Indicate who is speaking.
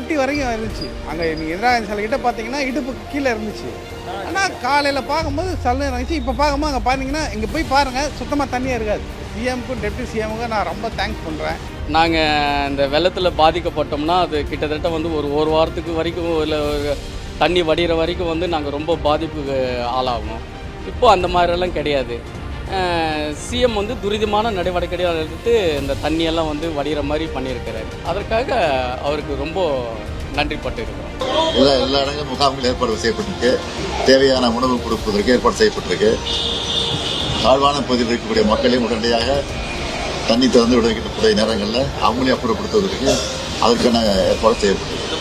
Speaker 1: முட்டி வரைக்கும் இருந்துச்சு. அங்கே நீங்கள் எதிராக சில கிட்ட பார்த்தீங்கன்னா இடுப்புக்கு கீழே இருந்துச்சு. ஆனால் காலையில் பார்க்கும்போது சல்லு இருந்துச்சு. இப்போ பார்க்கும்போது அங்கே பார்த்தீங்கன்னா இங்கே போய் பாருங்கள் சுத்தமாக தண்ணியே இருக்காது. சிஎம்க்கும் டெப்டி சிஎம்க்கும் நான் ரொம்ப தேங்க்ஸ் பண்ணுறேன்
Speaker 2: நாங்கள் இந்த வெள்ளத்தில் பாதிக்கப்பட்டோம்னா அது கிட்டத்தட்ட வந்து ஒரு ஒரு வாரத்துக்கு வரைக்கும் இல்லை தண்ணி வடிகிற வரைக்கும் வந்து நாங்கள் ரொம்ப பாதிப்புக்கு ஆளாகும். இப்போ அந்த மாதிரிலாம் கிடையாது. சிஎம் வந்து துரிதமான நடவடிக்கைகள் எடுத்து இந்த தண்ணியெல்லாம் வந்து வடிகிற மாதிரி பண்ணியிருக்கிறார். அதற்காக அவருக்கு ரொம்ப நன்றிப்பட்டு இருக்கிறோம்
Speaker 3: எல்லா எல்லா இடங்களும் முகாம்கள் ஏற்பாடு செய்யப்பட்டிருக்கு. தேவையான உணவு கொடுப்பதற்கு ஏற்பாடு செய்யப்பட்டிருக்கு. தாழ்வான பகுதியில் இருக்கக்கூடிய மக்களையும் உடனடியாக தண்ணி திறந்து விடக்கூடிய நேரங்களில் அவங்களையும் அப்புறப்படுத்துவதற்கு அதற்கான ஏற்பாடு செய்யப்பட்டிருக்கு.